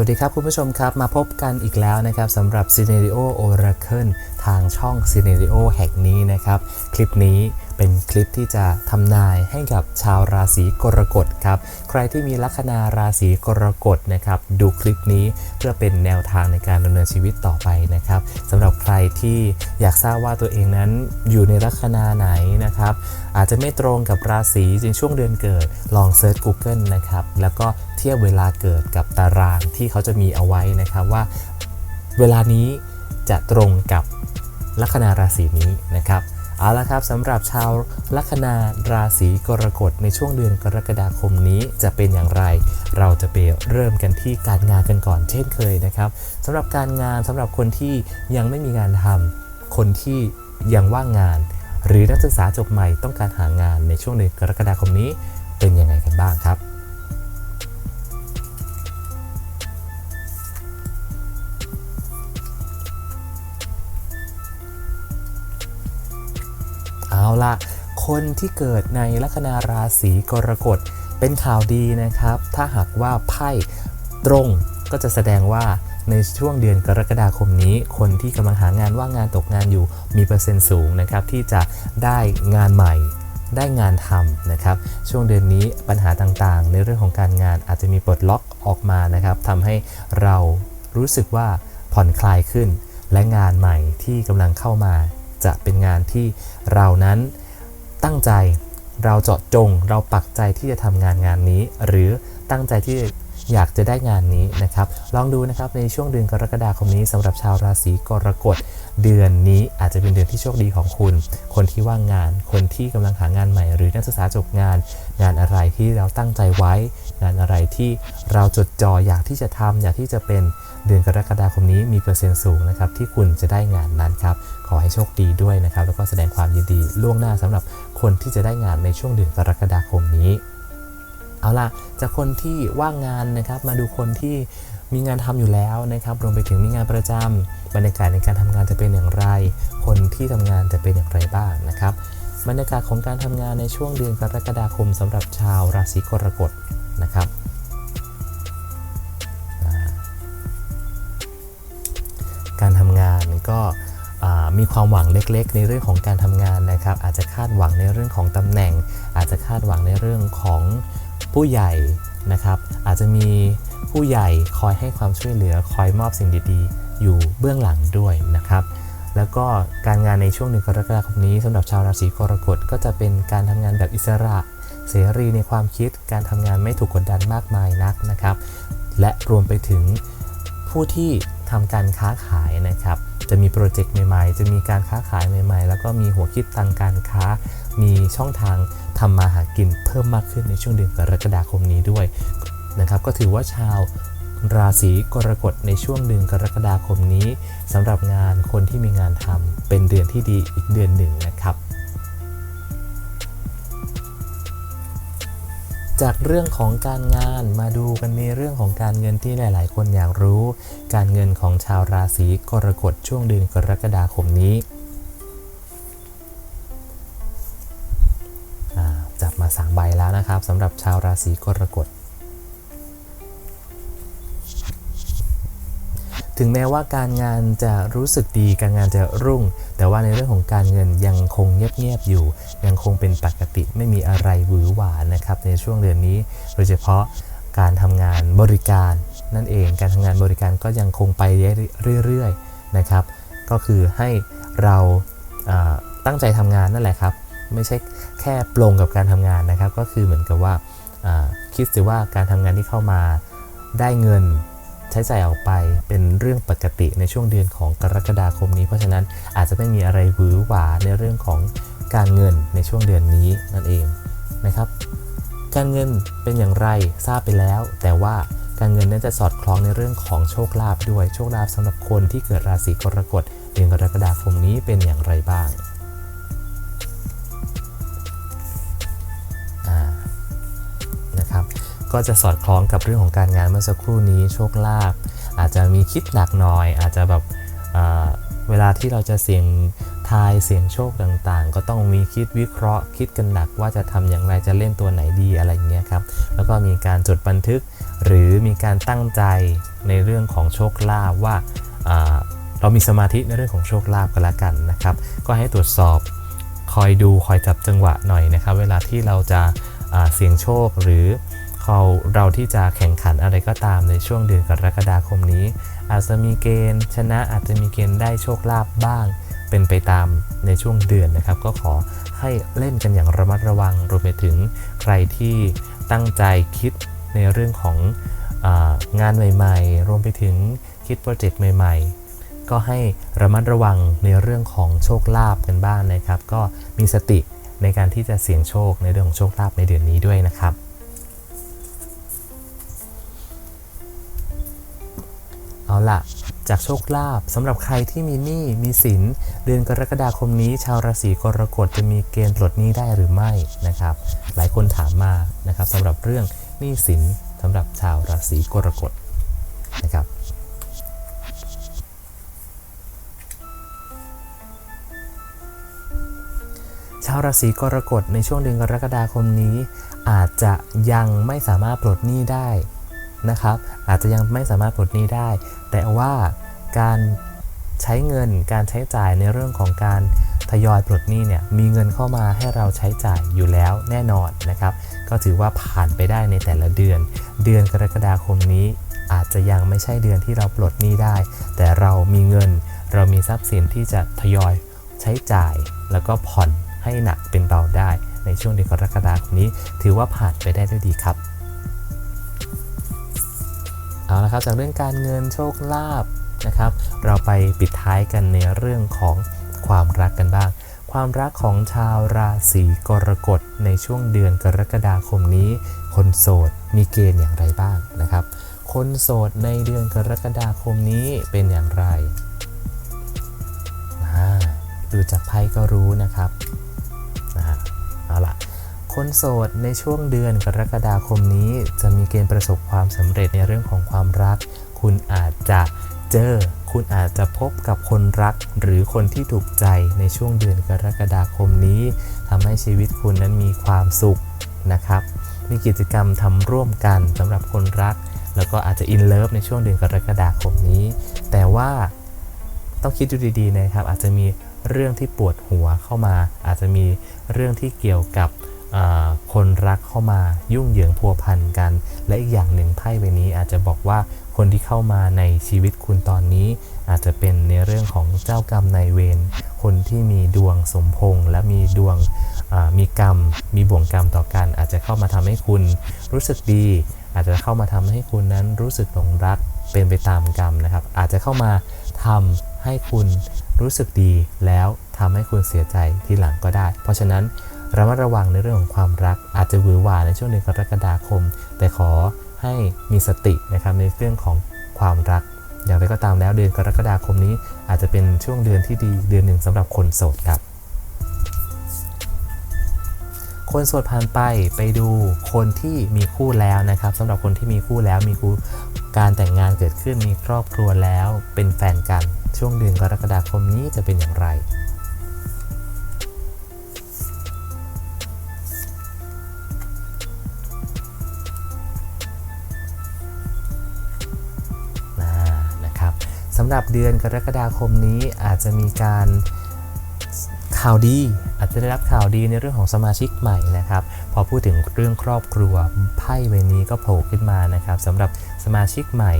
สวัสดีครับคุณผู้ชมครับ มาพบกันอีกแล้วนะครับสำหรับ Scenario Oracle ทางช่อง Scenario แห่งนี้นะครับ คลิปนี้เป็นคลิปที่จะทำนายให้กับชาวราศีกรกฎครับ ใครที่มีลัคนาราศีกรกฎนะครับ ดูคลิปนี้เพื่อเป็นแนวทางในการดำเนินชีวิตต่อไปนะครับสำหรับใครที่อยากทราบว่าตัวเองนั้นอยู่ในลัคนาไหนนะครับ อาจจะไม่ตรงกับราศีในช่วงเดือนเกิด ลองเซิร์ช Google นะครับแล้วก็ เทียบเวลาเกิดกับตารางที่เขาจะมีเอาไว้นะครับว่า เวลานี้จะตรงกับลัคนาราศีนี้นะครับเอาละครับสำหรับชาวลัคนาราศีกรกฎในช่วงเดือนกรกฎาคมนี้จะเป็นอย่างไร เราจะไปเริ่มกันที่การงานกันก่อนเช่นเคยนะครับสำหรับการงานสำหรับคนที่ยังไม่มีงานทำคนที่ยังว่างงาน หรือนักศึกษาจบใหม่ต้องการหางานในช่วงเดือนกรกฎาคมนี้เป็นยังไงกันบ้างครับ ละคนที่เกิดในลัคนาราศีกรกฎเป็นข่าวดีนะครับ ถ้าหากว่าไพ่ตรงก็จะแสดงว่าในช่วงเดือนกรกฎาคมนี้ คนที่กำลังหางานว่างงานตกงานอยู่มีเปอร์เซ็นต์สูงนะครับ ที่จะได้งานใหม่ได้งานทำนะครับ ช่วงเดือนนี้ปัญหาต่างๆ ในเรื่องของการงานอาจจะมีปลดล็อกออกมานะครับทำให้เรารู้สึกว่าผ่อนคลายขึ้น และงานใหม่ที่กำลังเข้ามา จะเป็นงานที่เรานั้นตั้งใจเราเจาะจง เราปักใจที่จะทำงานงานนี้ หรือตั้งใจที่อยากจะได้งานนี้นะครับ ลองดูนะครับในช่วงเดือนกรกฎาคมนี้สำหรับชาวราศีกรกฎเดือนนี้อาจจะเป็นเดือนที่โชคดีของคุณ คนที่ว่างงาน คนที่กำลังหางานใหม่ หรือนักศึกษาจบงาน งานอะไรที่เราตั้งใจไว้ งานอะไรที่เราจดจ่ออยากที่จะทำอยากที่จะเป็นเดือนกรกฎาคมนี้มีเปอร์เซ็นต์สูงนะครับที่คุณจะได้งานนั้นครับ ขอให้โชคดีด้วยนะครับ แล้วก็แสดงความยินดีล่วงหน้าสำหรับคนที่จะได้งานในช่วงเดือนกรกฎาคมนี้ เอาล่ะ จากคนที่ว่างงานนะครับ มาดูคนที่มีงานทำอยู่แล้วนะครับ รวมไปถึงมีงานประจำบรรยากาศในการทำงานจะเป็นอย่างไร คนที่ทำงานจะเป็นอย่างไรบ้างนะครับ บรรยากาศของการทำงานในช่วงเดือนกรกฎาคมสำหรับชาวราศีกรกฎนะครับการทำงานก็ มีความหวังเล็กๆ ในเรื่องของการทำงานนะครับ อาจจะคาดหวังในเรื่องของตำแหน่ง อาจจะคาดหวังในเรื่องของผู้ใหญ่นะครับ อาจจะมีผู้ใหญ่คอยให้ความช่วยเหลือคอยมอบสิ่งดีๆ อยู่เบื้องหลังด้วยนะครับ แล้วก็การงานในช่วงหนึ่งกรกฎาคมนี้สำหรับชาวราศีกรกฎก็จะเป็นการทำงานแบบอิสระ เสรีในความคิด การทำงานไม่ถูกกดดันมากมายนักนะครับ และรวมไปถึงผู้ที่ทำการค้าขายนะครับ จะมีโปรเจกต์ใหม่ๆ จะมีการค้าขายใหม่ๆ แล้วก็มีหัวคิดทางการค้า มีช่องทางทำมาหากินเพิ่มมากขึ้นในช่วงเดือนกรกฎาคมนี้ด้วยนะครับก็ถือว่าชาวราศีกรกฎในช่วงเดือนกรกฎาคมนี้สำหรับงานคนที่มีงานทำเป็นเดือนที่ดีอีกเดือนหนึ่งนะครับ จากเรื่องของการงานมาดูกันในเรื่องของการเงินที่หลาย ๆ คนอยากรู้ การเงินของชาวราศีกรกฎช่วงเดือนกรกฎาคมนี้จับมาสามใบแล้วนะครับสำหรับชาวราศีกรกฎ ถึงแม้ว่าการงานจะรู้สึกดีการงานจะรุ่ง แต่ว่าในเรื่องของการเงินยังคงเงียบๆอยู่ ยังคงเป็นปกติไม่มีอะไรหวือหวานะครับในช่วงเดือนนี้ โดยเฉพาะการทำงานบริการ นั่นเองการทำงานบริการก็ยังคงไปเรื่อยๆนะครับ ก็คือให้เราอ่าตั้งใจทำงานนั่นแหละครับ ไม่ใช่แค่ปลงกับการทำงานนะครับ ก็คือเหมือนกับว่าอ่าคิดสิว่าการทำงานที่เข้ามาได้เงิน ใช้จ่ายออกไปเป็นเรื่องปกติในช่วงเดือนของกรกฎาคมนี้ เพราะฉะนั้นอาจจะไม่มีอะไรหวือหวาในเรื่องของการเงินในช่วงเดือนนี้นั่นเองนะครับ การเงินเป็นอย่างไรทราบไปแล้ว แต่ว่าการเงินนั้นจะสอดคล้องในเรื่องของโชคลาภด้วยโชคลาภสำหรับคนที่เกิดราศีกรกฎเดือนกรกฎาคมนี้เป็นอย่างไรบ้าง ก็จะสอดคล้องกับเรื่องของการงานเมื่อสักครู่นี้โชคลาภอาจจะมีคิดหนักหน่อย อาจจะแบบเวลาที่เราจะเสี่ยงทายเสี่ยงโชคต่างๆ ก็ต้องมีคิดวิเคราะห์ คิดกันหนักว่าจะทำอย่างไรจะเล่นตัวไหนดีอะไรอย่างเงี้ยครับแล้วก็มีการจดบันทึก หรือมีการตั้งใจในเรื่องของโชคลาภว่าเรามีสมาธิในเรื่องของโชคลาภกันละกันนะครับ ก็ให้ตรวจสอบคอยดูคอยจับจังหวะหน่อยนะครับ เวลาที่เราจะเสี่ยงโชคหรือ เราเราที่จะแข่งขันอะไรก็ตามในช่วงเดือนกรกฎาคมนี้ อาจจะมีเกณฑ์ ชนะอาจจะมีเกณฑ์ได้โชคลาภบ้าง เป็นไปตามในช่วงเดือนนะครับ ก็ขอให้เล่นกันอย่างระมัดระวังรวมไปถึงใครที่ตั้งใจคิดในเรื่องของงานใหม่ๆ รวมไปถึงคิดโปรเจกต์ใหม่ ๆ ก็ให้ระมัดระวังในเรื่องของโชคลาภกันบ้างนะครับ ก็มีสติในการที่จะเสี่ยงโชคในเรื่องของโชคลาภในเดือนนี้ด้วยนะครับ ละจากโชคลาภสำหรับใครที่มีหนี้มีสิน เดือนกรกฎาคมนี้ ชาวราศีกรกฎจะมีเกณฑ์ปลดหนี้ได้หรือไม่นะครับ หลายคนถามมานะครับสำหรับเรื่องหนี้สินสำหรับชาวราศีกรกฎนะครับชาวราศีกรกฎในช่วงเดือนกรกฎาคมนี้ อาจจะยังไม่สามารถปลดหนี้ได้นะครับ อาจจะยังไม่สามารถปลดหนี้ได้ แต่ว่าการใช้เงินการใช้จ่ายในเรื่องของการทยอยปลดหนี้เนี่ยมีเงินเข้ามาให้เราใช้จ่ายอยู่แล้วแน่นอนนะครับ ก็ถือว่าผ่านไปได้ในแต่ละเดือน เดือนกรกฎาคมนี้อาจจะยังไม่ใช่เดือนที่เราปลดหนี้ได้ แต่เรามีเงิน เรามีทรัพย์สินที่จะทยอยใช้จ่าย แล้วก็ผ่อนให้หนักเป็นเบาได้ ในช่วงเดือนกรกฎาคมนี้ ถือว่าผ่านไปได้ด้วยดีครับ เอาละครับจากเรื่องการเงินโชคลาภนะครับ เราไปปิดท้ายกันในเรื่องของความรักกันบ้าง ความรักของชาวราศีกรกฎในช่วงเดือนกรกฎาคมนี้ คนโสดมีเกณฑ์อย่างไรบ้างนะครับ คนโสดในเดือนกรกฎาคมนี้เป็นอย่างไร ดูจากไพ่ก็รู้นะครับ คนโสดในช่วงเดือนกรกฎาคมนี้ จะมีเกณฑ์ประสบความสำเร็จในเรื่องของความรัก คุณอาจจะเจอ คุณอาจจะพบกับคนรัก หรือคนที่ถูกใจในช่วงเดือนกรกฎาคมนี้ทำให้ชีวิตคุณนั้นมีความสุขนะครับ มีกิจกรรมทำร่วมกันสำหรับคนรัก แล้วก็อาจจะอินเลิฟในช่วงเดือนกรกฎาคมนี้ แต่ว่าต้องคิดดูดีๆนะครับ อาจจะมีเรื่องที่ปวดหัวเข้ามา อาจจะมีเรื่องที่เกี่ยวกับ คนรักเข้ามายุ่งเหยิงพัวพันกัน และอีกอย่างหนึ่งไพ่ใบนี้อาจจะบอกว่าคนที่เข้ามาในชีวิตคุณตอนนี้ อาจจะเป็นในเรื่องของเจ้ากรรมนายเวรคนที่มีดวงสมพงษ์และมีดวงมีกรรม มีบ่วงกรรมต่อกัน อาจจะเข้ามาทำให้คุณรู้สึกดี อาจจะเข้ามาทำให้คุณนั้นรู้สึกหลงรักเป็นไปตามกรรมนะครับ อาจจะเข้ามาทำให้คุณรู้สึกดีแล้วทำให้คุณเสียใจทีหลังก็ได้ เพราะฉะนั้น ระมัดระวังในเรื่องของความรัก อาจจะหวือหวาในช่วงเดือนกรกฎาคม แต่ขอให้มีสตินะครับในเรื่องของความรัก อย่างไรก็ตามแล้วเดือนกรกฎาคมนี้ อาจจะเป็นช่วงเดือนที่ดีเดือนหนึ่งสำหรับคนโสดครับ คนโสดผ่านไปไปดูคนที่มีคู่แล้วนะครับสำหรับคนที่มีคู่แล้วมีคู่การแต่งงานเกิดขึ้นมีครอบครัวแล้วเป็นแฟนกันช่วงเดือนกรกฎาคมนี้จะเป็นอย่างไรำหรับเดือนกรกฎาคมนี้อาจจะมีการข่าวดี อาจจะได้รับข่าวดีในเรื่องของสมาชิกใหม่นะครับ พอพูดถึงเรื่องครอบครัวไพ่ใบนี้ก็โผล่ขึ้นมานะครับสำหรับสมาชิกใหม่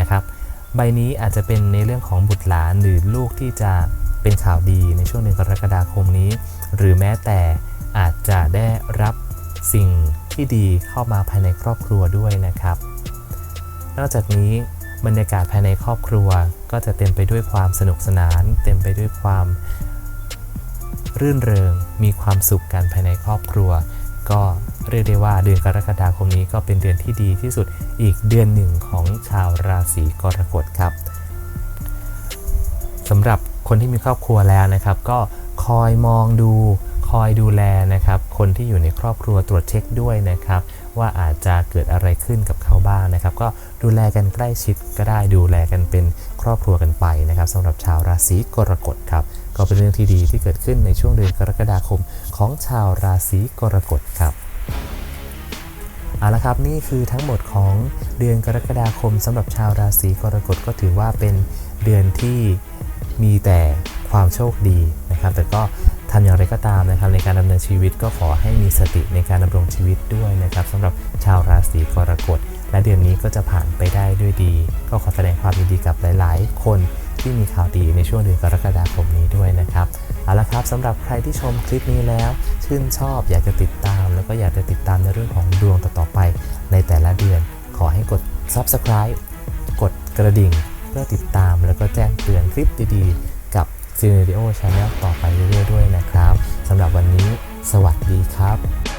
นะครับ ใบนี้อาจจะเป็นในเรื่องของบุตรหลานหรือลูกที่จะเป็นข่าวดีในช่วงเดือนกรกฎาคมนี้ หรือแม้แต่อาจจะได้รับสิ่งที่ดีเข้ามาภายในครอบครัวด้วยนะครับ นอกจากนี้ บรรยากาศภายในครอบครัว ก็จะเต็มไปด้วยความสนุกสนาน เต็มไปด้วยความ รื่นเริง มีความสุขกันภายในครอบครัว ก็เรียกได้ว่าเดือนกรกฎาคมนี้ก็เป็นเดือนที่ดีที่สุดอีกเดือนหนึ่งของชาวราศีกรกฎครับสำหรับคนที่มีครอบครัวแล้วนะครับ ก็คอยมองดูคอยดูแลนะครับ คนที่อยู่ในครอบครัวตรวจเช็คด้วยนะครับ ว่าอาจจะเกิดอะไรขึ้นกับเขาบ้างนะครับ ก็ดูแลกันใกล้ชิดก็ได้ดูแลกันเป็นครอบครัวกันไปนะครับสำหรับชาวราศีกรกฎครับ ก็เป็นเรื่องที่ดีที่เกิดขึ้นในช่วงเดือนกรกฎาคมของชาวราศีกรกฎครับเอาละครับนี่คือทั้งหมดของเดือนกรกฎาคมสำหรับชาวราศีกรกฎก็ถือว่าเป็นเดือนที่มีแต่ความโชคดีนะครับ แต่ก็ ทำอย่างไรก็ตามนะครับในการดำเนินชีวิตก็ขอให้มีสติในการดำรงชีวิตด้วยนะครับสำหรับชาวราศีกรกฎและเดือนนี้ก็จะผ่านไปได้ด้วยดี ก็ขอแสดงความยินดีกับหลาย ๆ คนที่มีข่าวดีในช่วงเดือนกรกฎาคมนี้ด้วยนะครับเอาละครับสำหรับใครที่ชมคลิปนี้แล้ว ชื่นชอบอยากจะติดตาม แล้วก็อยากจะติดตามในเรื่องของดวงต่อๆไป ในแต่ละเดือน ขอให้กด subscribe กดกระดิ่ง เพื่อติดตามแล้วก็แจ้งเตือนคลิปดีๆ กับ c i n e r i o Channel ต่อไปเรื่อยๆด้วยนะครับสำหรับวันนี้ สวัสดีครับ